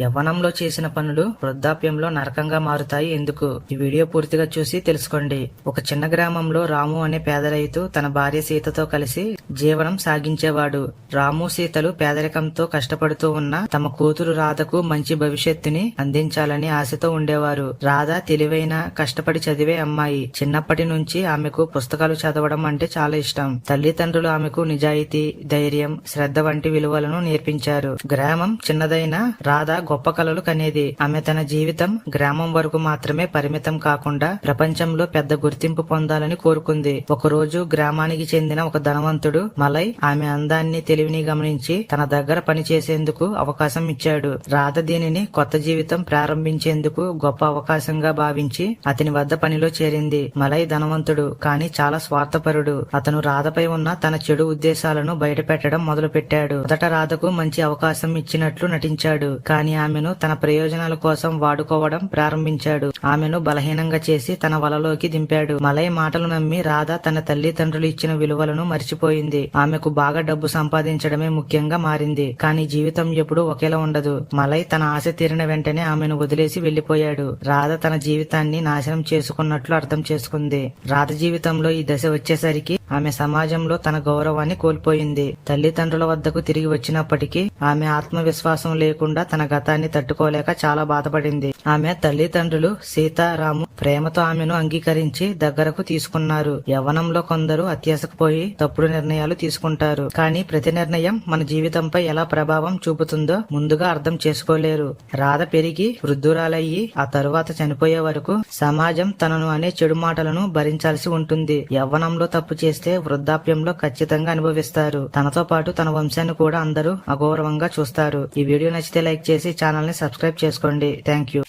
యవ్వనంలో చేసిన పనులు వృద్ధాప్యంలో నరకంగా మారుతాయి ఎందుకు? ఈ వీడియో పూర్తిగా చూసి తెలుసుకోండి. ఒక చిన్న గ్రామంలో రాము అనే పేద రైతు తన భార్య సీతతో కలిసి జీవనం సాగించేవాడు. రాము సీతలు పేదరికంతో కష్టపడుతూ ఉన్న తమ కూతురు రాధకు మంచి భవిష్యత్తుని అందించాలని ఆశతో ఉండేవారు. రాధ తెలివైన కష్టపడి చదివే అమ్మాయి. చిన్నప్పటి నుంచి ఆమెకు పుస్తకాలు చదవడం అంటే చాలా ఇష్టం. తల్లిదండ్రులు ఆమెకు నిజాయితీ ధైర్యం శ్రద్ధ వంటి విలువలను నేర్పించారు. గ్రామం చిన్నదైన రాధ గొప్ప కలలు కనేది. ఆమె తన జీవితం గ్రామం వరకు మాత్రమే పరిమితం కాకుండా ప్రపంచంలో పెద్ద గుర్తింపు పొందాలని కోరుకుంది. ఒకరోజు గ్రామానికి చెందిన ఒక ధనవంతుడు మలై ఆమె అందాన్ని తెలివిని గమనించి తన దగ్గర పని చేసేందుకు అవకాశం ఇచ్చాడు. రాధ దీనిని కొత్త జీవితం ప్రారంభించేందుకు గొప్ప అవకాశంగా భావించి అతని వద్ద పనిలో చేరింది. మలై ధనవంతుడు కానీ చాలా స్వార్థపరుడు. అతను రాధపై ఉన్న తన చెడు ఉద్దేశాలను బయటపెట్టడం మొదలు పెట్టాడు మొదట రాధకు మంచి అవకాశం ఇచ్చినట్లు నటించాడు కానీ ఆమెను తన ప్రయోజనాల కోసం వాడుకోవడం ప్రారంభించాడు. ఆమెను బలహీనంగా చేసి తన వలలోకి దింపాడు. మలై మాటలు నమ్మి రాధ తన తల్లిదండ్రులు ఇచ్చిన విలువలను మర్చిపోయింది. ఆమెకు బాగా డబ్బు సంపాదించడమే ముఖ్యంగా మారింది. కానీ జీవితం ఎప్పుడూ ఒకేలా ఉండదు. మలై తన ఆశ తీరిన వెంటనే ఆమెను వదిలేసి వెళ్ళిపోయాడు రాధ తన జీవితాన్ని నాశనం చేసుకున్నట్లు అర్థం చేసుకుంది. రాధ జీవితంలో ఈ దశ వచ్చేసరికి ఆమె సమాజంలో తన గౌరవాన్ని కోల్పోయింది. తల్లిదండ్రుల వద్దకు తిరిగి వచ్చినప్పటికీ ఆమె ఆత్మవిశ్వాసం లేకుండా తన గతాన్ని తట్టుకోలేక చాలా బాధపడింది. ఆమె తల్లిదండ్రులు సీతారాము ప్రేమతో ఆమెను అంగీకరించి దగ్గరకు తీసుకున్నారు. యవ్వనంలో కొందరు అత్యాశకు పోయి తప్పుడు నిర్ణయాలు తీసుకుంటారు. కానీ ప్రతి నిర్ణయం మన జీవితంపై ఎలా ప్రభావం చూపుతుందో ముందుగా అర్థం చేసుకోలేరు. రాధ పెరిగి వృద్ధురాలయ్యి ఆ తరువాత చనిపోయే వరకు సమాజం తనను అనే చెడు మాటలను భరించాల్సి ఉంటుంది. యవ్వనంలో తప్పు చేసి చేస్తే వృద్ధాప్యంలో ఖచ్చితంగా అనుభవిస్తారు. తనతో పాటు తన వంశాన్ని కూడా అందరూ అగౌరవంగా చూస్తారు. ఈ వీడియో నచ్చితే లైక్ చేసి ఛానల్ని సబ్స్క్రైబ్ చేసుకోండి. Thank you.